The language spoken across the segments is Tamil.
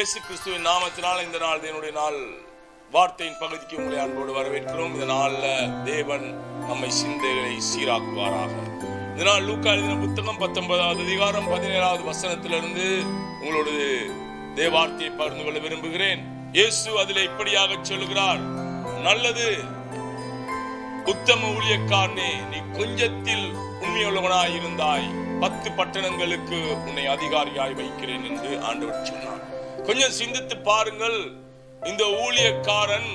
இயேசு கிறிஸ்துவின் நாமத்தினால் இந்த நாள் தேவனுடைய நாள். வார்த்தையின் பகுதிக்கு உங்களை அன்போடு வரவேற்கிறோம். இந்த நாள்ல தேவன் நம்மை சிந்தைகளை சீராக்குவாராக. இந்த நாள் லூக்கா எழுதின புத்தகம் பத்தொன்பதாவது அதிகாரம் பதினேழாவது வசனத்திலிருந்து உங்களோட தேவார்த்தையை பகிர்ந்து கொள்ள விரும்புகிறேன். இயேசு அதில் இப்படியாக சொல்லுகிறார். நல்லது உத்தம ஊழியக்காரனே நீ கொஞ்சத்தில் உண்மையுள்ளவனாய் இருந்தாய் பத்து பட்டணங்களுக்கு உன்னை அதிகாரியாய் வைக்கிறேன் என்று ஆண்டவர் சொன்னார். கொஞ்சம் சிந்தித்து பாருங்கள். இந்த ஊழியக்காரன்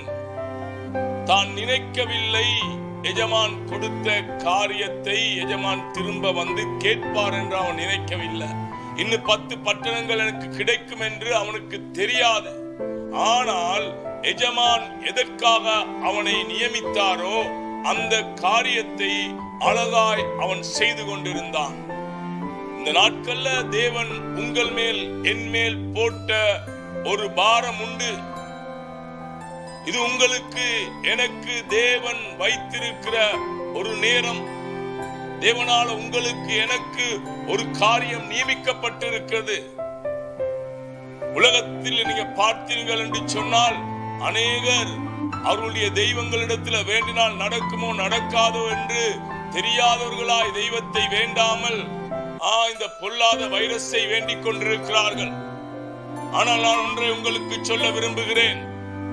தான் நினைக்கவில்லை. எஜமான் கொடுத்த காரியத்தை எஜமான் திரும்ப வந்து கேட்பார் என்று அவன் நினைக்கவில்லை. இன்னும் பத்து பட்டணங்கள் எனக்கு கிடைக்கும் என்று அவனுக்கு தெரியாது. ஆனால் எஜமான் எதற்காக அவனை நியமித்தாரோ அந்த காரியத்தை அழகாய் அவன் செய்து கொண்டிருந்தான். இந்த நாட்கள்ல தேவன் உங்கள் மேல் என் மேல் போட்ட ஒரு பாரம் உண்டு. இது உங்களுக்கு எனக்கு தேவன் வைத்திருக்கிற ஒரு நேரம். தேவனால உங்களுக்கு எனக்கு ஒரு காரியம் நியமிக்கப்பட்டிருக்கிறது. உலகத்தில் நீங்க பார்த்தீர்கள் என்று சொன்னால் அநேகர் அவருடைய தெய்வங்களிடத்தில் வேண்டினால் நடக்குமோ நடக்காதோ என்று தெரியாதவர்களாய் தெய்வத்தை வேண்டாமல் ஆ இந்த பொல்லாத வைரஸை வேண்டிக் கொண்டிருக்கிறார்கள். ஆனால் நான் ஒன்றை உங்களுக்கு சொல்ல விரும்புகிறேன்.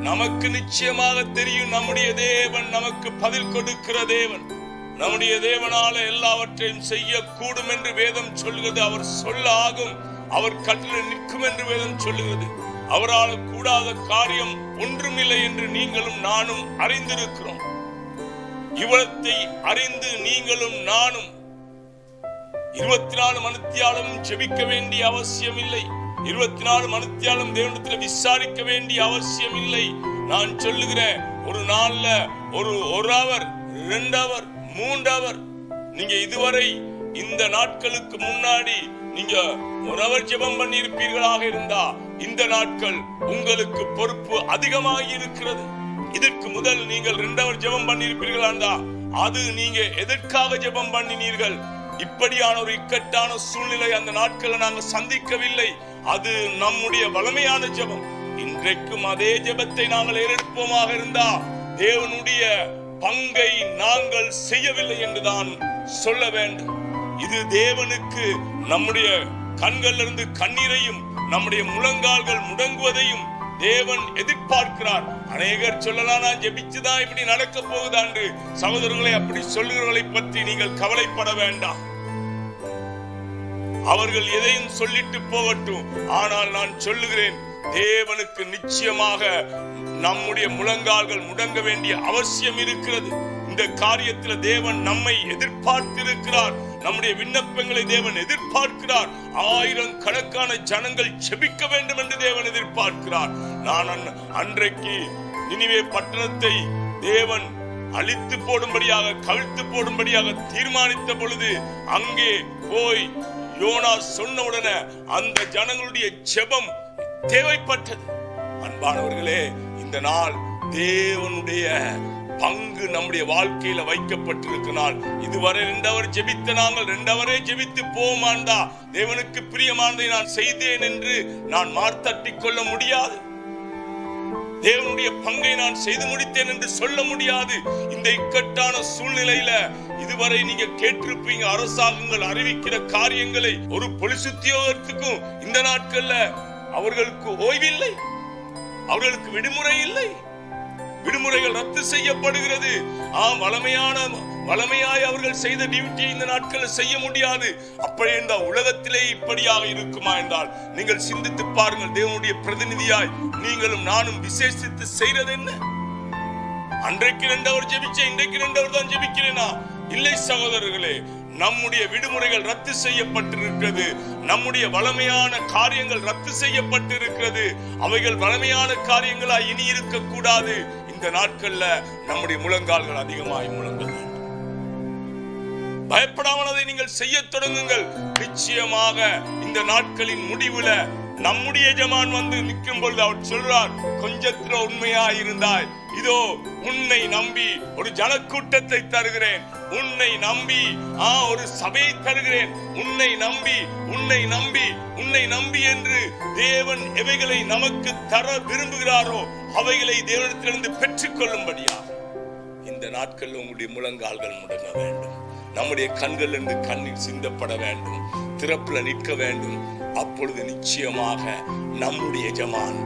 நமக்கு நிச்சயமாக தெரியும் நம்முடைய தேவன் நமக்கு பதில் கொடுக்கிற தேவன். நம்முடைய தேவனால எல்லாவற்றையும் செய்ய கூடும் என்று வேதம் சொல்கிறது அவர் சொல்ல ஆகும். அவர் கட்டில் நிற்கும் என்று வேதம் சொல்லுகிறது. அவரால் கூடாத காரியம் ஒன்றுமில்லை என்று நீங்களும் நானும் அறிந்திருக்கிறோம். இவ்வளத்தை அறிந்து நீங்களும் நானும் இருபத்தி நாலு மணித்தியாலும் ஜெபிக்க வேண்டிய அவசியம் இல்லை இருபத்தி நாலு மணித்தியாலும் தேவனத்தில் விசாரிக்க வேண்டிய அவசியம் இல்லை நான் சொல்லுகிறேன் ஒரு நாள்ல ஒரு ஒரு அவர் ரெண்டு அவர் மூன்று அவர் நீங்க இதுவரை இந்த நாட்களுக்கு முன்னாடி நீங்க ஒரு அவர் ஜெபம் பண்ணி இருப்பீர்களாக இருந்தா இந்த நாட்கள் உங்களுக்கு பொறுப்பு அதிகமாகி இருக்கிறது. இதற்கு முதல் நீங்கள் ரெண்டவர் ஜெபம் பண்ணியிருப்பீர்களா அது நீங்க எதற்காக ஜெபம் பண்ணினீர்கள்? இப்படியான ஒரு இக்கட்டான சூழ்நிலை அந்த நாட்களை நாங்கள் சந்திக்கவில்லை. அது நம்முடைய வளமையான ஜெபம். இன்றைக்கும் அதே ஜெபத்தை நாங்கள் ஏறெடுப்போமாக இருந்தா தேவனுடைய பங்கை நாங்கள் செய்யவில்லை என்றுதான் சொல்ல வேண்டும். இது தேவனுக்கு நம்முடைய கண்களிலிருந்து கண்ணீரையும் நம்முடைய முழங்கால்கள் முடங்குவதையும் தேவன் எதிர்பார்க்கிறார். அநேகர் சொல்லலாம் நான் ஜெபிச்சுதான் இப்படி நடக்க போகுதா? சகோதரர்களை அப்படி சொல்லுகிறவர்களை பற்றி நீங்கள் கவலைப்பட வேண்டாம். அவர்கள் எதையும் சொல்லிட்டு போகட்டும். ஆனால் நான் சொல்லுகிறேன் தேவனுக்கு நிச்சயமாக நம்முடைய முழங்கால்கள் முடங்க வேண்டிய அவசியம் இருக்கிறது. இந்த காரியத்தில் தேவன் நம்மை எதிர்பார்த்திருக்கிறார். நம்முடைய விண்ணப்பங்களை தேவன் எதிர்பார்க்கிறார். ஆயிரம் கணக்கான ஜனங்கள் செபிக்க வேண்டும் என்று தேவன் எதிர்பார்க்கிறார். நான் அன்- அன்றைக்கு நினைவே பட்டணத்தை தேவன் அழித்து போடும்படியாக கவிழ்த்து போடும்படியாக தீர்மானித்த பொழுது அங்கே போய் யோனா சொன்ன உடனே அந்த ஜனங்களுடைய ஜெபம் தேவைப்பட்டது. அன்பானவர்களே இந்த நாள் தேவனுடைய பங்கு நம்முடைய வாழ்க்கையில வைக்கப்பட்டிருக்கிறார். இதுவரை ரெண்டவர் ஜெபித்த நாங்கள் ரெண்டவரே ஜெபித்து போமாண்டா தேவனுக்கு பிரியமானதை நான் செய்தேன் என்று நான் மார்த்தட்டி கொள்ள முடியாது. தேவனுடைய பங்கை நான் செய்து முடித்தேன் என்று சொல்ல முடியாது. இந்த இக்கட்டான சூழ்நிலையில இதுவரை நீங்க கேட்டிருப்பீங்க அரசாங்கங்கள் அறிவிக்கிற காரியங்களை ஒரு பொலிசுத்தியோகத்துக்கும் இந்த நாட்கள்ல அவர்களுக்கு ஓய்வில்லை. அவர்களுக்கு விடுமுறை இல்லை. விடுமுறைகள் ரத்து செய்யப்படுகிறது. ஆம் வளமையான வளமையாய் அவர்கள் செய்த டியூட்டியை இந்த நாட்களில் செய்ய முடியாது. அப்படி என்றால் உலகத்திலே இப்படியாக இருக்குமா என்றால் நீங்கள் சிந்தித்து பாருங்கள் தேவனுடைய பிரதிநிதியாய் நீங்களும் நானும் விசேஷித்து செய்யறது என்ன? அன்றைக்கு ரெண்டவர் ஜெபிச்ச இன்றைக்கு ரெண்டவர் தான் ஜெபிக்கிறேனா? இல்லை சகோதரர்களே நம்முடைய விடுமுறைகள் ரத்து செய்யப்பட்டிருக்கிறது. நம்முடைய வளமையான காரியங்கள் ரத்து செய்யப்பட்டிருக்கிறது. அவைகள் வளமையான காரியங்களா இனி இருக்க கூடாது இந்த நாட்கள்ல நம்முடைய முழங்கால்கள் அதிகமாய் முழங்க வேண்டும் பயப்படாமல் அதை நீங்கள் செய்ய தொடங்குங்கள். நிச்சயமாக இந்த நாட்களின் முடிவுல நம்முடைய எஜமான் வந்து நிற்கும் பொழுது அவர் சொல்றார் கொஞ்சத்துல உண்மையா இருந்தாய் இதோ உன்னை நம்பி ஒரு ஜனக்கூட்டத்தை தருகிறேன். உன்னை நம்பி ஆ ஒரு சபையை தருகிறேன். உன்னை நம்பி உன்னை நம்பி உன்னை நம்பி என்று தேவன் எவைகளை நமக்கு தர விரும்புகிறாரோ அவைகளை தேவனிடத்திலிருந்து பெற்றுக்கொள்ளும்படியாக இந்த நாட்களில் உங்களுடைய முழங்கால்கள் முடங்க வேண்டும். நம்முடைய கண்கள் என்று கண்ணீர் சிந்தப்பட வேண்டும். திறப்புல நிற்க வேண்டும். அப்பொழுது நிச்சயமாக நம்முடைய எஜமான்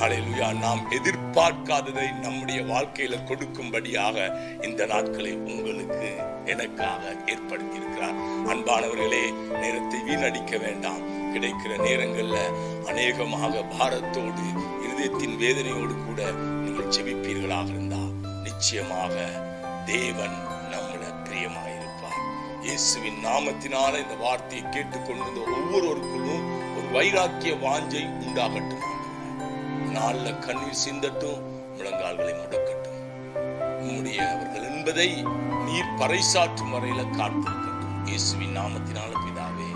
அலையிலுயா நாம் எதிர்பார்க்காததை நம்முடைய வாழ்க்கையில கொடுக்கும்படியாக இந்த நாட்களை உங்களுக்கு எனக்காக ஏற்படுத்தி இருக்கிறார் அன்பானவர்களே நேரத்தை வீணடிக்க வேண்டாம். கிடைக்கிற நேரங்கள்ல அநேகமாக பாரத்தோடு இருதயத்தின் வேதனையோடு கூட நீங்கள் ஜெபிப்பீர்களாக இருந்தால் நிச்சயமாக தேவன் இயேசுவின் நாமத்தினால இந்த வார்த்தையை கேட்டுக்கொண்டிருந்த ஒவ்வொருவருக்குள்ளும் ஒரு வைராக்கிய வாஞ்சை உண்டாகட்டும். நாளில் கண்ணீர் சிந்தட்டும் முழங்கால்களை முடக்கட்டும். உம்முடைய அவர்கள் என்பதை நீர் பறைசாற்றும் வரையில காத்திருக்கட்டும். இயேசுவின் நாமத்தினால பிதாவே.